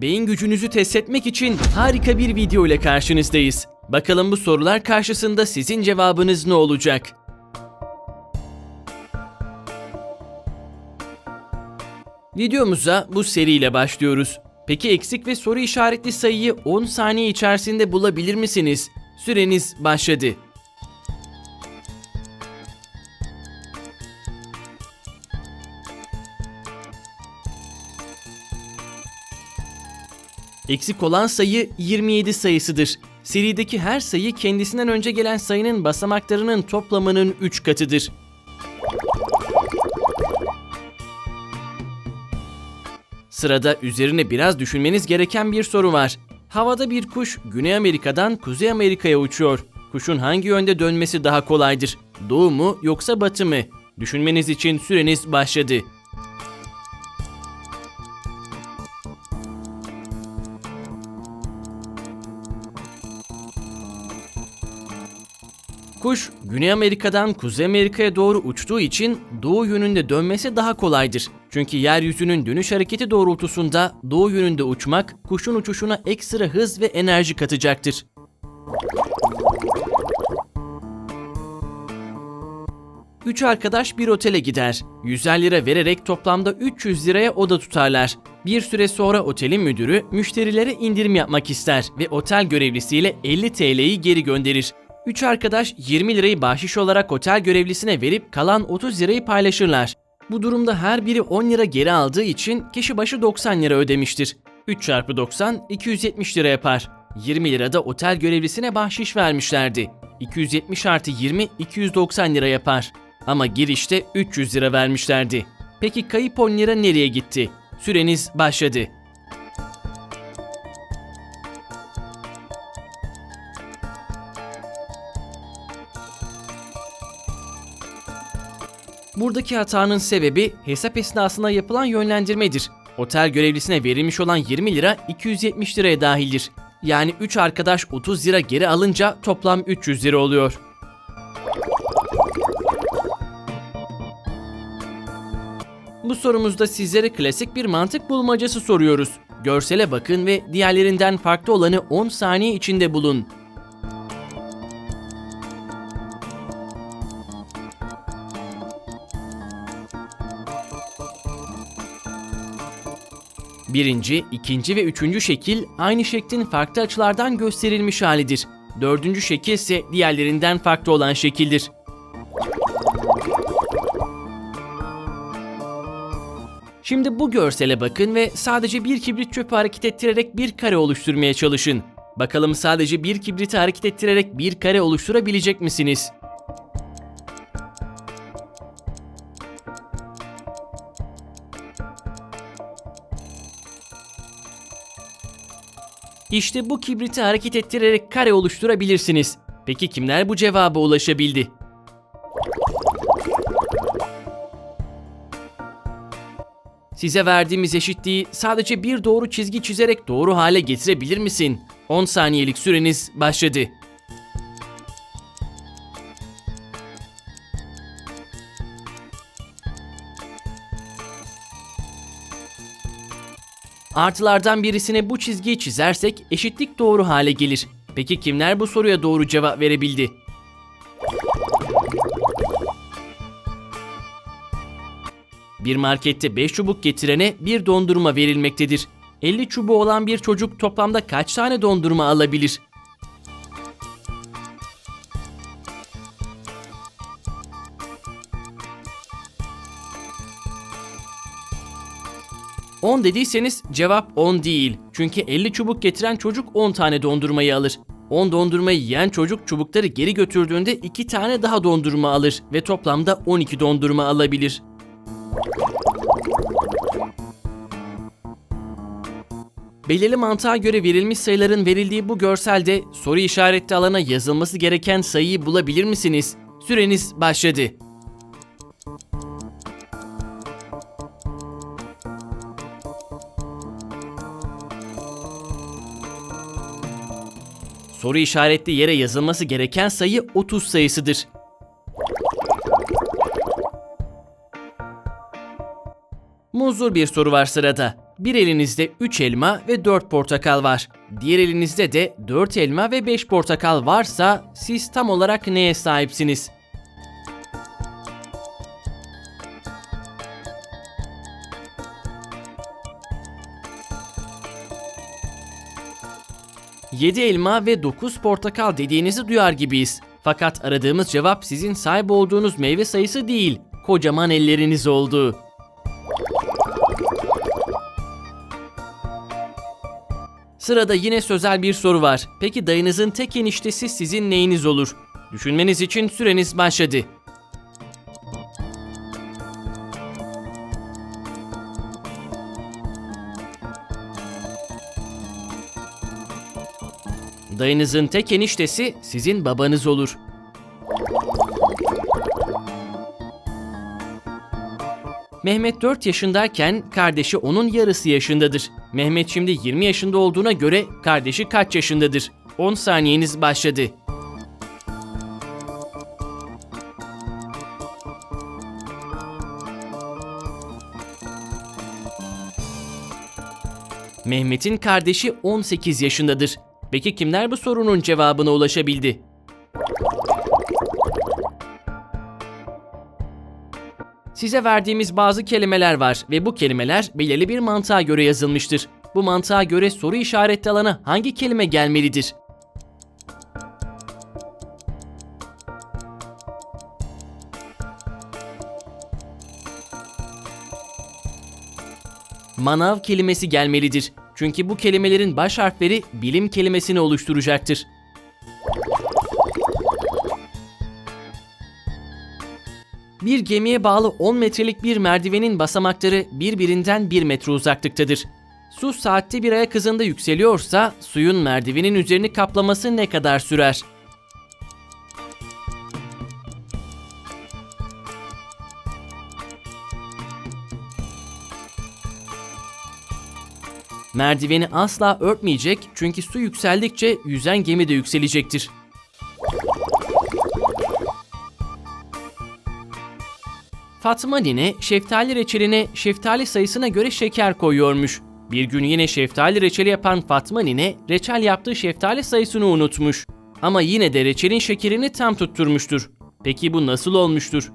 Beyin gücünüzü test etmek için harika bir video ile karşınızdayız. Bakalım bu sorular karşısında sizin cevabınız ne olacak? Videomuza bu seriyle başlıyoruz. Peki eksik ve soru işaretli sayıyı 10 saniye içerisinde bulabilir misiniz? Süreniz başladı. Eksik olan sayı 27 sayısıdır. Serideki her sayı kendisinden önce gelen sayının basamaklarının toplamının 3 katıdır. Sırada üzerine biraz düşünmeniz gereken bir soru var. Havada bir kuş Güney Amerika'dan Kuzey Amerika'ya uçuyor. Kuşun hangi yönde dönmesi daha kolaydır? Doğu mu yoksa batı mı? Düşünmeniz için süreniz başladı. Kuş Güney Amerika'dan Kuzey Amerika'ya doğru uçtuğu için doğu yönünde dönmesi daha kolaydır. Çünkü yeryüzünün dönüş hareketi doğrultusunda doğu yönünde uçmak kuşun uçuşuna ekstra hız ve enerji katacaktır. Üç arkadaş bir otele gider. 100'er lira vererek toplamda 300 liraya oda tutarlar. Bir süre sonra otelin müdürü müşterilere indirim yapmak ister ve otel görevlisiyle 50 TL'yi geri gönderir. Üç arkadaş 20 lirayı bahşiş olarak otel görevlisine verip kalan 30 lirayı paylaşırlar. Bu durumda her biri 10 lira geri aldığı için kişi başı 90 lira ödemiştir. 3 çarpı 90 270 lira yapar. 20 lira da otel görevlisine bahşiş vermişlerdi. 270 artı 20 290 lira yapar. Ama girişte 300 lira vermişlerdi. Peki kayıp 10 lira nereye gitti? Süreniz başladı. Buradaki hatanın sebebi hesap esnasında yapılan yönlendirmedir. Otel görevlisine verilmiş olan 20 lira 270 liraya dahildir. Yani 3 arkadaş 30 lira geri alınca toplam 300 lira oluyor. Bu sorumuzda sizlere klasik bir mantık bulmacası soruyoruz. Görsele bakın ve diğerlerinden farklı olanı 10 saniye içinde bulun. Birinci, ikinci ve üçüncü şekil aynı şeklin farklı açılardan gösterilmiş halidir. Dördüncü şekil ise diğerlerinden farklı olan şekildir. Şimdi bu görsele bakın ve sadece bir kibrit çöpü hareket ettirerek bir kare oluşturmaya çalışın. Bakalım sadece bir kibriti hareket ettirerek bir kare oluşturabilecek misiniz? İşte bu kibriti hareket ettirerek kare oluşturabilirsiniz. Peki kimler bu cevaba ulaşabildi? Size verdiğimiz eşitliği sadece bir doğru çizgi çizerek doğru hale getirebilir misin? 10 saniyelik süreniz başladı. Artılardan birisine bu çizgiyi çizersek eşitlik doğru hale gelir. Peki kimler bu soruya doğru cevap verebildi? Bir markette 5 çubuk getirene bir dondurma verilmektedir. 50 çubuğu olan bir çocuk toplamda kaç tane dondurma alabilir? On dediyseniz cevap 10 değil. Çünkü 50 çubuk getiren çocuk 10 tane dondurmayı alır. 10 dondurmayı yiyen çocuk çubukları geri götürdüğünde 2 tane daha dondurma alır ve toplamda 12 dondurma alabilir. Belirli mantığa göre verilmiş sayıların verildiği bu görselde soru işaretli alana yazılması gereken sayıyı bulabilir misiniz? Süreniz başladı. Soru işaretli yere yazılması gereken sayı 30 sayısıdır. Muzur bir soru var sırada. Bir elinizde 3 elma ve 4 portakal var. Diğer elinizde de 4 elma ve 5 portakal varsa siz tam olarak neye sahipsiniz? Yedi elma ve 9 portakal dediğinizi duyar gibiyiz. Fakat aradığımız cevap sizin sahip olduğunuz meyve sayısı değil, kocaman elleriniz olduğu. Sırada yine sözel bir soru var. Peki dayınızın tek eniştesi sizin neyiniz olur? Düşünmeniz için süreniz başladı. Dayınızın tek eniştesi sizin babanız olur. Mehmet 4 yaşındayken kardeşi onun yarısı yaşındadır. Mehmet şimdi 20 yaşında olduğuna göre kardeşi kaç yaşındadır? 10 saniyeniz başladı. Mehmet'in kardeşi 18 yaşındadır. Peki kimler bu sorunun cevabına ulaşabildi? Size verdiğimiz bazı kelimeler var ve bu kelimeler belirli bir mantığa göre yazılmıştır. Bu mantığa göre soru işaretli alana hangi kelime gelmelidir? Manav kelimesi gelmelidir. Çünkü bu kelimelerin baş harfleri bilim kelimesini oluşturacaktır. Bir gemiye bağlı 10 metrelik bir merdivenin basamakları birbirinden 1 metre uzaklıktadır. Su saatte bir ayak hızında yükseliyorsa suyun merdivenin üzerini kaplaması ne kadar sürer? Merdiveni asla örtmeyecek çünkü su yükseldikçe yüzen gemi de yükselecektir. Fatma nine şeftali reçeline şeftali sayısına göre şeker koyuyormuş. Bir gün yine şeftali reçeli yapan Fatma nine reçel yaptığı şeftali sayısını unutmuş. Ama yine de reçelin şekerini tam tutturmuştur. Peki bu nasıl olmuştur?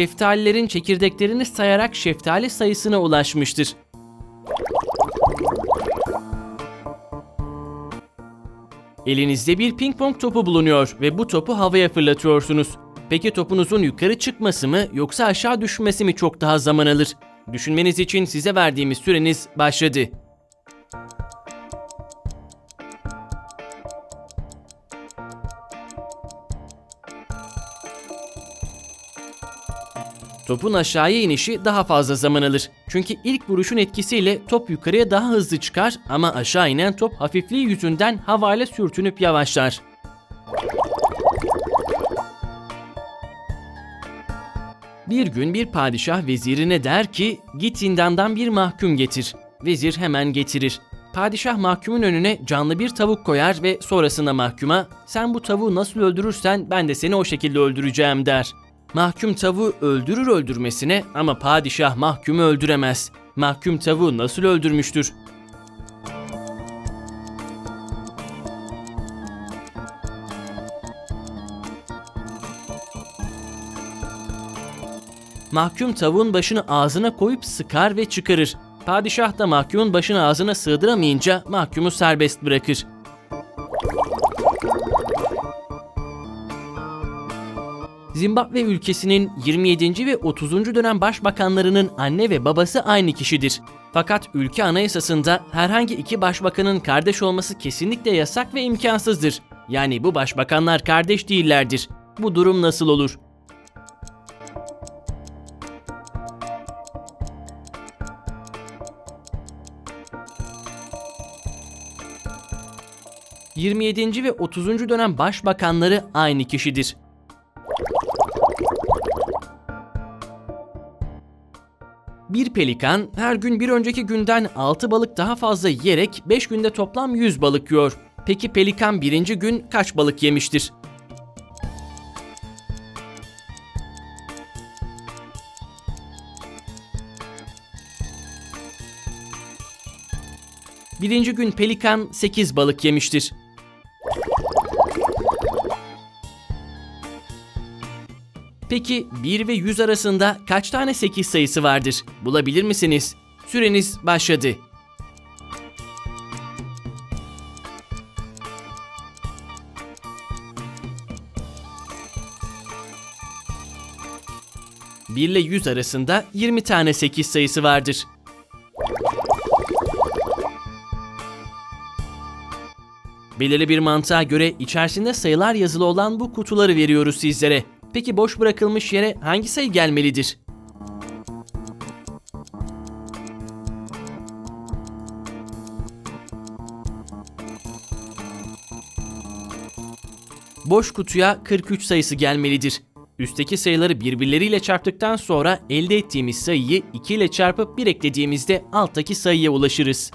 Şeftalilerin çekirdeklerini sayarak şeftali sayısına ulaşmıştır. Elinizde bir ping pong topu bulunuyor ve bu topu havaya fırlatıyorsunuz. Peki topunuzun yukarı çıkması mı yoksa aşağı düşmesi mi çok daha zaman alır? Düşünmeniz için size verdiğimiz süreniz başladı. Topun aşağıya inişi daha fazla zaman alır. Çünkü ilk vuruşun etkisiyle top yukarıya daha hızlı çıkar ama aşağı inen top hafifliği yüzünden havayla sürtünüp yavaşlar. Bir gün bir padişah vezirine der ki git zindandan bir mahkum getir. Vezir hemen getirir. Padişah mahkumun önüne canlı bir tavuk koyar ve sonrasında mahkuma sen bu tavuğu nasıl öldürürsen ben de seni o şekilde öldüreceğim der. Mahkum tavuğu öldürür öldürmesine ama padişah mahkumu öldüremez. Mahkum tavuğu nasıl öldürmüştür? Mahkum tavuğun başını ağzına koyup sıkar ve çıkarır. Padişah da mahkumun başını ağzına sığdıramayınca mahkumu serbest bırakır. Zimbabwe ülkesinin 27. ve 30. dönem başbakanlarının anne ve babası aynı kişidir. Fakat ülke anayasasında herhangi iki başbakanın kardeş olması kesinlikle yasak ve imkansızdır. Yani bu başbakanlar kardeş değillerdir. Bu durum nasıl olur? ...27. ve 30. dönem başbakanları aynı kişidir. Bir pelikan her gün bir önceki günden 6 balık daha fazla yiyerek 5 günde toplam 100 balık yiyor. Peki pelikan birinci gün kaç balık yemiştir? Birinci gün pelikan 8 balık yemiştir. Peki 1 ve 100 arasında kaç tane 8 sayısı vardır? Bulabilir misiniz? Süreniz başladı. Bir ile 100 arasında 20 tane 8 sayısı vardır. Belirli bir mantığa göre içerisinde sayılar yazılı olan bu kutuları veriyoruz sizlere. Peki boş bırakılmış yere hangi sayı gelmelidir? Boş kutuya 43 sayısı gelmelidir. Üstteki sayıları birbirleriyle çarptıktan sonra elde ettiğimiz sayıyı 2 ile çarpıp 1 eklediğimizde alttaki sayıya ulaşırız.